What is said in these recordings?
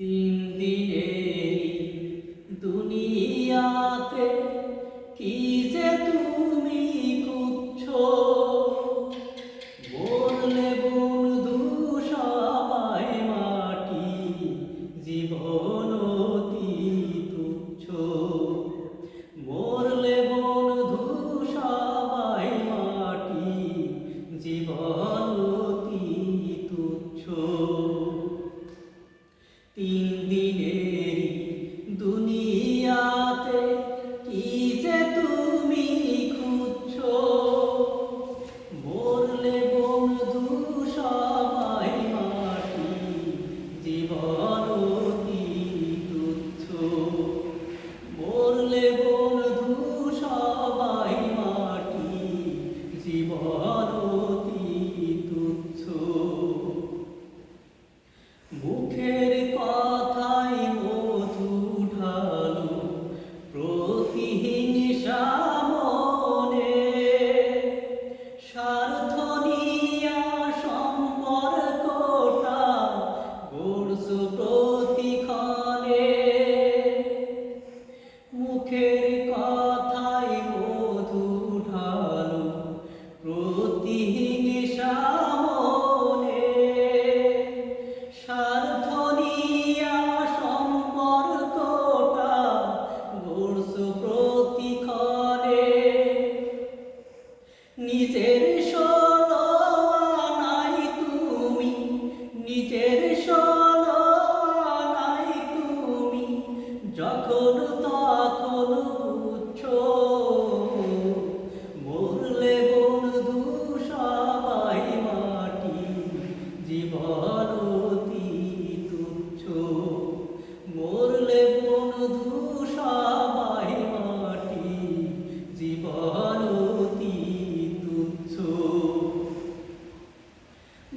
তিন দিনে দুনিয়াতে কি নিজের সোলো নাই তুমি, নিজের সোলো নাই তুমি, যখন তখন উচ্ছ মরলে বন্ধু সবাই মাটি, জীবন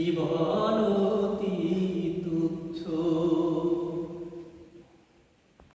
জীবন